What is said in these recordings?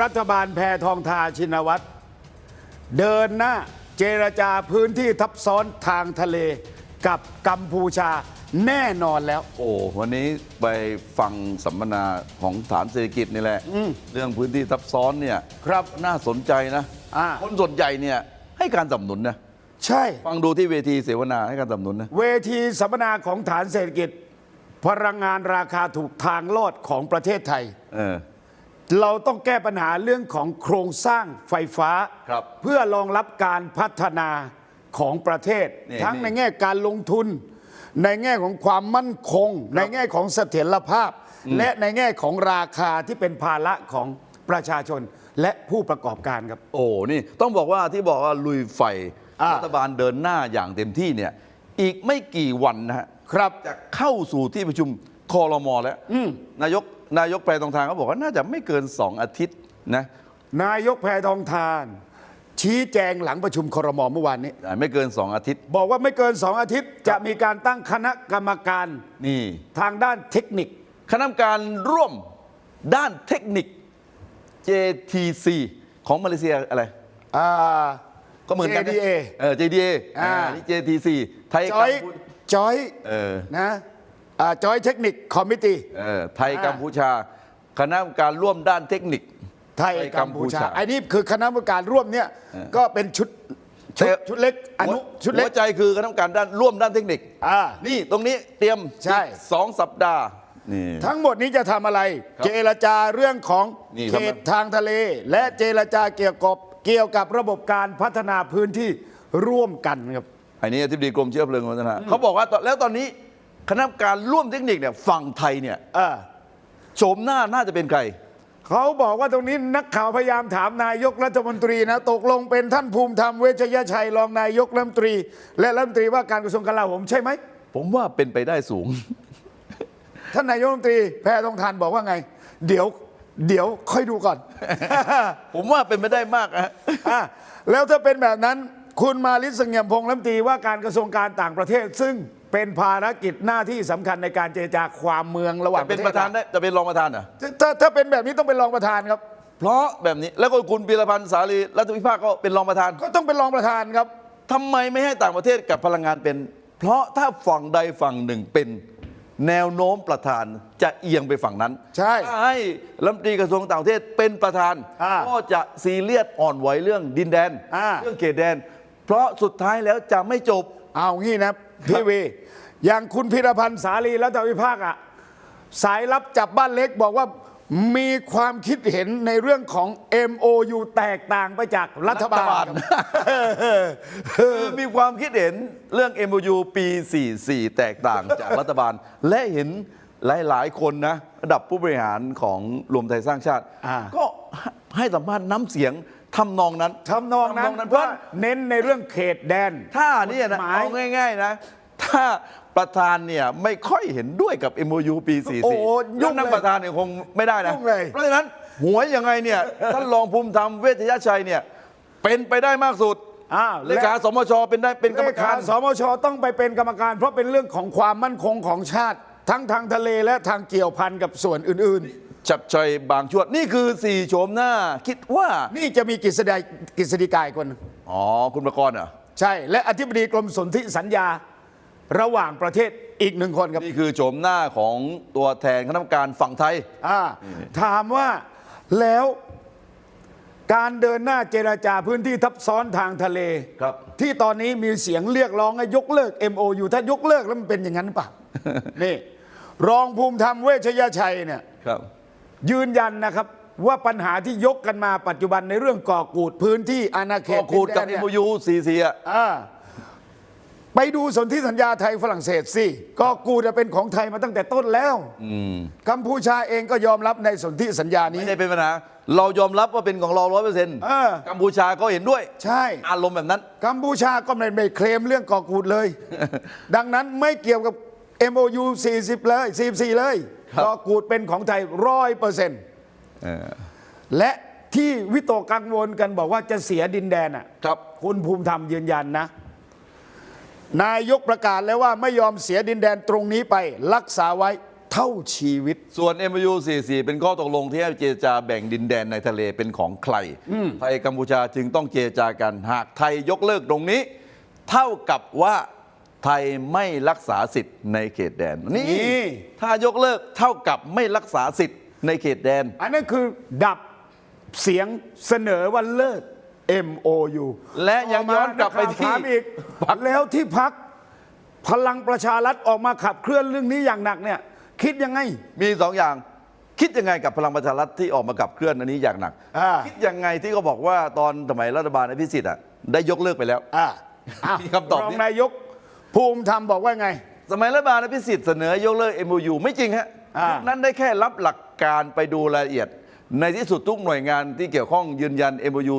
รัฐบาลแพทองทาชินวัตร เดินหน้าเจรจาพื้นที่ทับซ้อนทางทะเลกับกัมพูชาแน่นอนแล้ว โอ้วันนี้ไปฟังสัมมนาของฐานเศรษฐกิจนี่แหละเรื่องพื้นที่ทับซ้อนเนี่ยครับน่าสนใจนะ อ่า คนส่วนใหญ่เนี่ยให้การสนับสนุนนะใช่ ฟังดูที่เวทีเสวนาให้การสนับสนุนนะ เวทีสัมมนาของฐานเศรษฐกิจ พลังงานราคาถูกทางลอดของประเทศไทย เออ เราต้องแก้ปัญหาเรื่องของโครงสร้างไฟฟ้า ครับเพื่อรองรับการพัฒนาของประเทศ นี่ทั้งนี่ในแง่การลงทุน ในแง่ของความมั่นคง ในแง่ของเสถียรภาพ และในแง่ของราคาที่เป็นภาระของประชาชนและผู้ประกอบการครับ โอ้ นี่ต้องบอกว่าที่บอกว่าลุยไฟอ่ารัฐบาลเดินหน้าอย่างเต็มที่เนี่ย อีกไม่กี่วันนะฮะครับจะเข้าสู่ที่ประชุมคอรมอแล้วนายก นายกแปลตรงทางเขาบอกว่าน่าจะไม่เกิน 2 อาทิตย์นะนายกแพทองทาน ชี้แจงหลังประชุมครมเมื่อวานนี้ไม่เกิน 2 อาทิตย์ บอกว่าไม่เกินสองอาทิตย์จะมีการตั้งคณะกรรมการนี่ ทางด้านเทคนิค คณะกรรมการร่วมด้านเทคนิค JTC ของมาเลเซียอะไร อ่า ก็เหมือนกันนะ JDA เออ JDA อ่า อ่านี่ JTC ไทยจอยกัมพูจอยเออ นะอ่า จอยเทคนิคคอมมิตี้เออไทยอ่ากัมพูชา คณะกรรมการร่วมด้านเทคนิค ไทยไทยกักัมมพูพูชาชาไอ้นี่คือคณะกรรมการร่วมเนี่ยก็เป็นชุดชุดแต่ชุดเล็กอนุชุดเล็หักวใจคือคณะกรรมการด้านร่วมด้านเทคนิคอ่านี่ตรงนี้เตรียมใช่อีกสองสัปดาห์นี่ทั้งหมดนี้จะทำอะไรครับเจรจาเรื่องของนี่เขทำไมตทางทะเล และเจรจาเกี่ยวกับเกี่ยวกับระบบการพัฒนาพื้นที่ร่วมกันครับอันนี้อธิบดีกรมเชื้อเพลิงวัฒนะเขาบอกว่าตอนแล้วตอนนี้ คณะกรรมการร่วมเทคนิคเนี่ยฝั่งไทยเนี่ยเออโฉมหน้าน่าจะเป็นใคร เขาบอกว่าตรงนี้นักข่าวพยายามถามนายกรัฐมนตรีนะ ตกลงเป็นท่านภูมิธรรมเวชยชัยรองนายกรัฐมนตรี และรัฐมนตรีว่าการกระทรวงกลาโหมใช่ไหม ผมว่าเป็นไปได้สูง ท่านนายกรัฐมนตรีแพทองทานบอกว่าไง เดี๋ยวเดี๋ยวค่อยดูก่อน ผมว่าเป็นไปได้มากอะอะแล้วถ้าเป็นแบบนั้นคุณมาลิศเสงี่ยมพงษ์รัฐมนตรีว่าการกระทรวงการต่างประเทศซึ่ง เป็นภารกิจหน้าที่สำคัญในการเจรจาความเมืองระหว่างจะเป็นศประธานได้จะเป็นรองประธานเหรอถ้าถ้าเป็นแบบนี้ต้องเป็นรองประธานครับ เพราะแบบนี้แล้วก็คุณพีรพันธ์สาลีรัฐวิภาคก็เป็นรองประธานก็ต้องเป็นรองประธานครับทำไมไม่ให้ต่างประเทศกับพลังงานเป็น เพราะถ้าฝั่งใดฝั่งหนึ่งเป็นแนวโน้มประธานจะเอียงไปฝั่งนั้น ใช่ถ้าให้รัฐมนตรีกระทรวงต่างประเทศเป็นประธานอ่าก็จะซีเรียสอ่อนไหวเรื่องดินแดนอ่าเรื่องเขตแดน เพราะสุดท้ายแล้วจะไม่จบ เอางี้นะพี่วี อย่างคุณพิรพันธ์สาลีรัฐวิภาคอะสายลับจับบ้านเล็กบอกว่ามีความคิดเห็นในเรื่องของ MOU แตกต่างไปจากรัฐบารัฐบาลลคือมีความคิดเห็นเรื่อง MOU ปี 44 แตกต่างจากรัฐบาล และเห็นหลาย ๆ คนนะระดับผู้บริหารของรวมไทยสร้างชาติอ่าก็ให้สัมภาษณ์น้ำเสียง ทำนองนั้นทำนองนั้นเพราะว่าเน้นในเรื่องเขตแดน ถ้าเนี่ยนะกฎหมายเอาง่าย ๆ นะ ถ้าประธานเนี่ยไม่ค่อยเห็นด้วยกับ MOU ปี 44โอ้โหยุ่ยุ่งงนั่งเลยประธานเนี่ยคงไม่ได้นะยุ่งเลยเพราะฉะนั้นหวยยังไงเนี่ยท่านรองภูมิธรรมเวชยชัยเนี่ยเป็นไปได้มากสุดอ้าวเลขาสมชเป็นได้เป็นกรรมเลกาขารสมชต้องไปเป็นกรรมการ เพราะเป็นเรื่องของความมั่นคงของชาติ ทั้งทางทะเลและทางเกี่ยวพันกับส่วนอื่น ชัดชัยบางชวดนี่คือสี่โฉมหน้า คิดว่าๆนี่จะมีกฤษฎากฤษฎีกายคนหนึ่งอ๋อคุณประกรณ์เหรอะใช่ และอธิบดีกรมสนธิสัญญาระหว่างประเทศอีกหนึ่งคนครับนี่คือโฉมหน้าของตัวแทนคณะกรรมการฝั่งไทยอ่าถามว่าแล้วการเดินหน้าเจราจาพื้นที่ทับซ้อนทางทะเลครับ ที่ตอนนี้มีเสียงเรียกร้องให้ยกเลิก MOU ถ้ายกเลิกแล้วมันเป็นอย่างนั้นหรือเปล่านี่รองภูมิธรรมเวชยชัยเนี่ยครับ ยืนยันนะครับว่าปัญหาที่ยกกันมาปัจจุบันในเรื่องก่อกูดพื้นที่อาณาเขก็ตขูดกับดินแดนเนี่ย MOU 44อะ อ่าไปดูสนธิสัญญาไทยฝรั่งเศสสิก่อกูดเป็นของไทยมาตั้งแต่ต้นแล้วกัมพูชาเองก็ยอมรับในสนธิสัญญานี้ ไม่ได้เป็นปัญหา เรายอมรับว่าเป็นของเราร้อยเปอร์เซ็นต์เออ กัมพูชาก็เห็นด้วย ใช่ อารมณ์แบบนั้น กัมพูชาก็ไม่ไม่เคลมเรื่องก่อกูดเลย ดังนั้นไม่เกี่ยวกับ MOU 40 เลย44เลย ครับก่อกูดเป็นของไทยร้อยเปอร์เซ็นต์เออและที่วิตกกังวลกันบอกว่าจะเสียดินแดนอะครับคุณภูมิธรรมยืนยันนะ นายกประกาศแล้วว่าไม่ยอมเสียดินแดนตรงนี้ไป รักษาไว้เท่าชีวิต ส่วน MOU 44 เป็นข้อตกลงที่ให้เจรจาแบ่งดินแดนในทะเลเป็นของใคร ไทยกัมพูชาจึงต้องเจรจากัน หากไทยยกเลิกตรงนี้ เท่ากับว่า ไทยไม่รักษาสิทธิ์ในเขตแดนนี่นี่ ถ้ายกเลิกเท่ากับไม่รักษาสิทธิ์ในเขตแดน อันนั้นคือดับเสียงเสนอวันเลิก MOU และยังย้อนกลับไปที่ถามอีกแล้วที่พักพลังประชารัฐออกมาขับเคลื่อนเรื่องนี้อย่างหนักเนี่ย คิดยังไง มีสองอย่าง คิดยังไงกับพลังประชารัฐที่ออกมากับเคลื่อนอันนี้อย่างหนักอ่าคิดยังไงที่เขาบอกว่าตอนสมัยรัฐบาลอภิสิทธิ์อะได้ยกเลิกไปแล้วอ่าอะมีคำตอบรอนี้งนายก ภูมิธรรมบอกว่าไง สมัยรัฐบาลอภิสิทธิ์เสนอยกเลิก MOU ไม่จริงฮะอ่ายุ คนั้นได้แค่รับหลักการไปดูรายละเอียด ในที่สุดทุกหน่วยงานที่เกี่ยวข้องยืนยัน MOU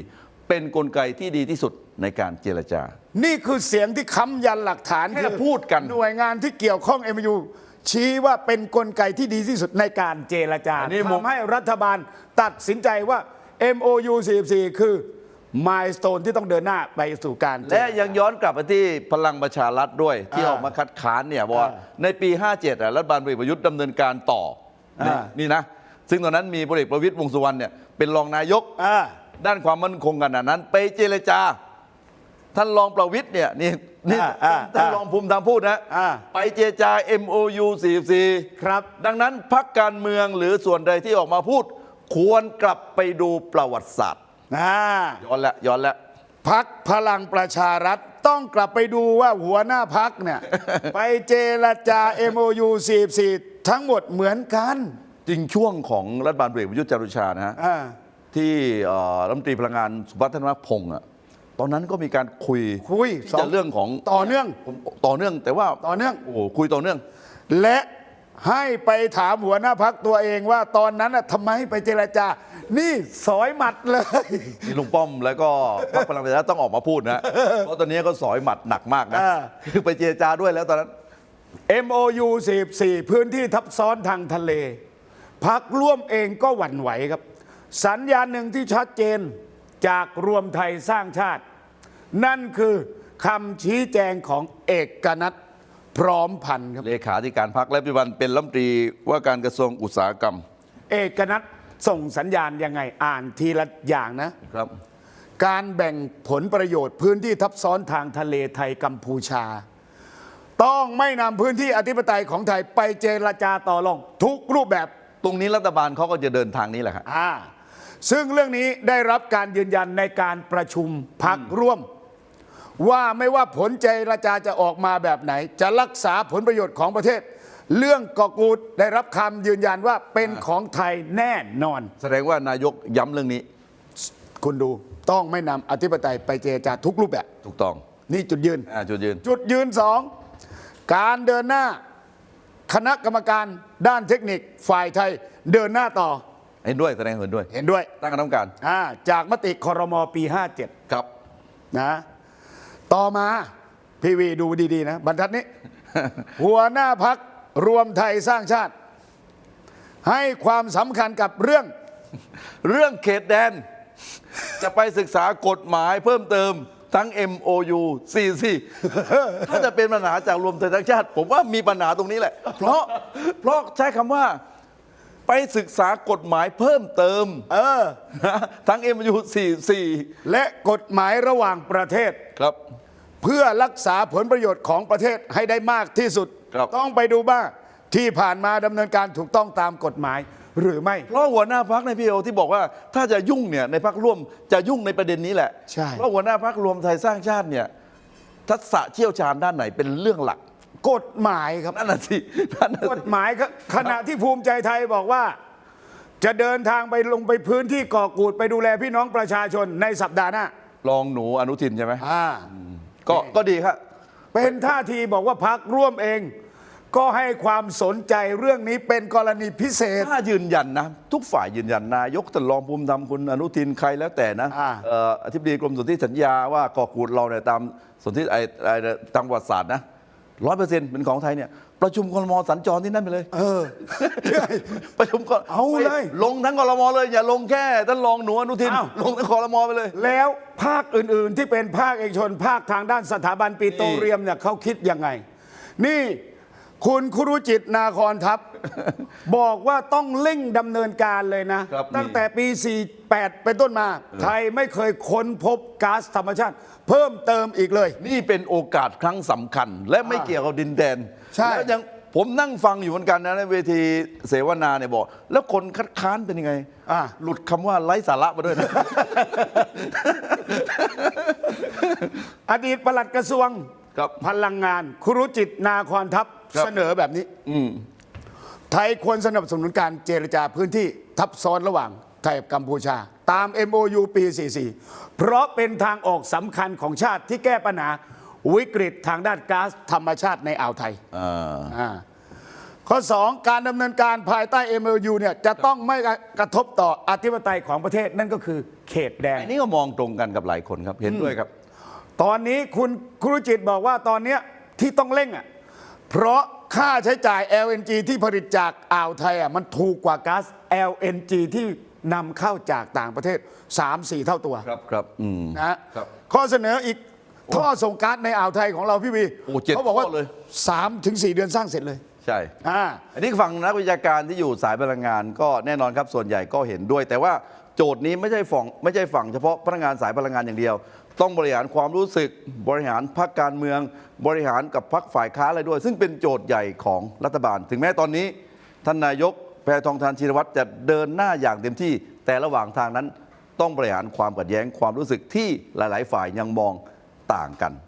44 เป็นกลไกที่ดีที่สุดในการเจรจา นี่คือเสียงที่ค้ำยันหลักฐานแค่คือพูดกัน หน่วยงานที่เกี่ยวข้อง MOU ชี้ว่าเป็นกลไกที่ดีที่สุดในการเจรจาอันนี้มุม ทำให้รัฐบาลตัดสินใจว่า MOU 44 คือ มายสเตนที่ต้องเดินหน้าไปสู่การเจรจาและยังย้อนกลับไปที่พลังประชารัฐด้วย ที่อ่าออกมาคัดค้านเนี่ยบอกว่าอ่าในปี 57อะรัฐบาลพลเอกประยุทธ์ดำเนินการต่อนี่อ่านี่นี่นะ ซึ่งตอนนั้นมีพลเอกประวิตรวงษ์สุวรรณเนี่ยเป็นรองนายกอ่าด้านความมั่นคงขนาดนั้น ไปเจรจา ท่านรองประวิตรเนี่ยนี่นี่อ่าอ่าท่านอ่ารองภูมิธรรมพูดนะอ่าไปเจรจา MOU 44ครับ ดังนั้นพักการเมืองหรือส่วนใดที่ออกมาพูด ควรกลับไปดูประวัติศาสตร์ อ่าย้อนแล้วย้อนแล้วพักพลังประชารัฐต้องกลับไปดูว่าหัวหน้าพักเนี่ย ไปเจรจา MOU 44 ทั้งหมดเหมือนกัน จริงช่วงของรัฐบาลพลเอกประยุทธ์จันทร์โอชานะฮะอ่าที่เอ่อรัฐมนตรีพลังงานสุพัฒนพงศ์อะตอนนั้นก็มีการคุยคุยที่จะเรื่องของต่อเนื่องผมต่อเนื่องแต่ว่าต่อเนื่องโอ้โหคุยต่อเนื่อง และให้ไปถามหัวหน้าพักตัวเองว่าตอนนั้นน่ะทำไมไปเจรจา นี่สอยหมัดเลย นี่ลุงป้อมแล้วก็พรรคพลังประชารัฐต้องออกมาพูดนะ เพราะตอนนี้ก็สอยหมัดหนักมากนะอ่า คือไปเจรจาด้วยแล้วตอนนั้น MOU 44 พื้นที่ทับซ้อนทางทะเล พักร่วมเองก็หวั่นไหวครับ สัญญาณหนึ่งที่ชัดเจนจากรวมไทยสร้างชาติ นั่นคือคำชี้แจงของเอกนัทพร้อมพันธ์ครับ เลขาธิการพรรคและปัจจุบันเป็นรัฐมนตรีว่าการกระทรวงอุตสาหกรรม เอกนัท ส่งสัญญาณยังไงอ่านทีละอย่างนะครับ การแบ่งผลประโยชน์พื้นที่ทับซ้อนทางทะเลไทยกัมพูชา ต้องไม่นำพื้นที่อธิปไตยของไทยไปเจรจาต่อรองทุกรูปแบบตรงนี้รัฐบาลเขาก็จะเดินทางนี้แหละครับอ่าซึ่งเรื่องนี้ได้รับการยืนยันในการประชุมพักร่วม ว่าไม่ว่าผลเจรจาจะออกมาแบบไหน จะรักษาผลประโยชน์ของประเทศ เรื่องเกาะกูดได้รับคำยืนยันว่าเป็นของไทยแน่นอน แสดงว่านายกย้ำเรื่องนี้ คุณดูต้องไม่นำอธิปไตยไปเจรจาทุกรูปแบบ ถูกต้อง นี่จุดยืน อ่าจุดยืน จุดยืนสองการเดินหน้าคณะกรรมการด้านเทคนิคฝ่ายไทยเดินหน้าต่อ เห็นด้วยแสดงเห็นด้วย เห็นด้วยตั้งคณะกรรมการอ่าจากมติคอรมอปีครับ57นะต่อมาพีวีดูดีๆนะ บรรทัดนี้ หัวหน้าพัก รวมไทยสร้างชาติ ให้ความสำคัญกับเรื่อง เรื่องเขตแดน จะไปศึกษากฎหมายเพิ่มเติมทั้ง MOU 44ถ้าจะเป็นปัญหาจากรวมไทยทั้งชาติ ผมว่ามีปัญหาตรงนี้แหละ เพราะเพราะใช้คำว่าไปศึกษากฎหมายเพิ่มเติม เออนะทั้ง MOU 44และกฎหมายระหว่างประเทศครับ เพื่อรักษาผลประโยชน์ของประเทศให้ได้มากที่สุด ครับ ต้องไปดูว่าที่ผ่านมาดำเนินการถูกต้องตามกฎหมายหรือไม่ เพราะหัวหน้าพักในพี่โอที่บอกว่าถ้าจะยุ่งเนี่ยในพักร่วมจะยุ่งในประเด็นนี้แหละใช่ เพราะหัวหน้าพักรวมไทยสร้างชาติเนี่ยทักษะเชี่ยวชาญด้านไหนเป็นเรื่องหลักกฎหมายครับ นั่นน่ะสินั่นน่ะกสิฎหมายครับขณะที่ภูมิใจไทยบอกว่า จะเดินทางไปลงไปพื้นที่เกาะกูดไปดูแลพี่น้องประชาชนในสัปดาห์หน้ารองหนูอนุทินใช่ไหม อ่า ก็ก็ดีครับ เป็นท่าทีบอกว่าพักร่วมเอง ก็ให้ความสนใจเรื่องนี้เป็นกรณีพิเศษ ถ้ายืนยันนะ ทุกฝ่ายยืนยันนายกท่านรองภูมิธรรมคุณอนุทินใครแล้วแต่นะอ่า เอ่ออธิบดีกรมสนธิสัญญาว่าเกาะกูดเราเนี่ยตามสนธิไอ้ไอ้ตามประวัติศาสตร์นะร้อยเปอร์เซ็นต์เป็นของไทยเนี่ย ประชุมคลมสัญจรที่นั่นไปเลย เออ ประชุมก็เอาเลย ลงทั้งกรมเลย อย่าลงแค่ท่านรองหนูอนุทินอ้าวลงทั้งกรมไปเลย แล้วภาคอื่น ๆ ที่เป็นภาคเอกชน ภาคทางด้านสถาบันปิโตรเลียมเนี่ยเขาคิดยังไง นี่ คุณครุจิตนาคอนทัพ บอกว่าต้องเร่งดำเนินการเลยนะ ครับตั้งแต่ปี 48 เป็นต้นมา ไทยไม่เคยค้นพบก๊าซธรรมชาติ เพิ่มเติมอีกเลย นี่เป็นโอกาสครั้งสำคัญ และไม่อ่าเกี่ยวกับดินแดนใช่ แล้วยังผมนั่งฟังอยู่เหมือนกันนะในเวทีเสวนาเนี่ยบอก แล้วคนคัดค้านเป็นยังไง อะ หลุดคำว่าไร้สาระมาด้วยนะ อดีตปลัดกระทรวงครับ พลังงาน ครุจิตนาคอนทัพ ครับ เสนอแบบนี้อืมไทยควรสนับสนุนการเจรจาพื้นที่ทับซ้อนระหว่างไทยกับกัมพูชา ตาม MOU ปี 44 เพราะเป็นทางออกสำคัญของชาติที่แก้ปัญหาวิกฤตทางด้านก๊าซธรรมชาติในอ่าวไทย อ่า อ่าข้อ 2 การดำเนินการภายใต้ MOU เนี่ยจะต้องไม่กระทบต่ออธิปไตยของประเทศนั่นก็คือเขตแดนอันนี้ก็มองตรงกันกับหลายคนครับ เห็นด้วยครับ ตอนนี้คุณครูจิตบอกว่าตอนเนี้ยที่ต้องเร่งอะ เพราะค่าใช้จ่าย LNG ที่ผลิตจากอ่าวไทยอะมันถูกกว่าก๊าซ LNG ที่นำเข้าจากต่างประเทศ 3-4 เท่าตัวครับครับอืมนะฮะครับ ข้อเสนออีกท่อส่งก๊าซในอ่าวไทยของเราพี่วีโอ้เจ็ดเขาบอกว่าท่อเลย3ถึง4เดือนสร้างเสร็จเลย ใช่อ่าอันนี้ฝั่งนักวิชาการที่อยู่สายพลังงานก็แน่นอนครับส่วนใหญ่ก็เห็นด้วย แต่ว่าโจทย์นี้ไม่ใช่ฝั่งไม่ใช่ฝั่งเฉพาะพนักงานสายพลังงานอย่างเดียว ต้องบริหารความรู้สึกบริหารพรรคการเมือง บริหารกับพรรคฝ่ายค้านอะไรด้วย ซึ่งเป็นโจทย์ใหญ่ของรัฐบาล ถึงแม้ตอนนี้ท่านนายกแพทองทานชินวัตรจะเดินหน้าอย่างเต็มที่ แต่ระหว่างทางนั้น ต้องบริหารความขัดแย้งความรู้สึกที่หลาย ๆ ฝ่ายยังมองต่างกัน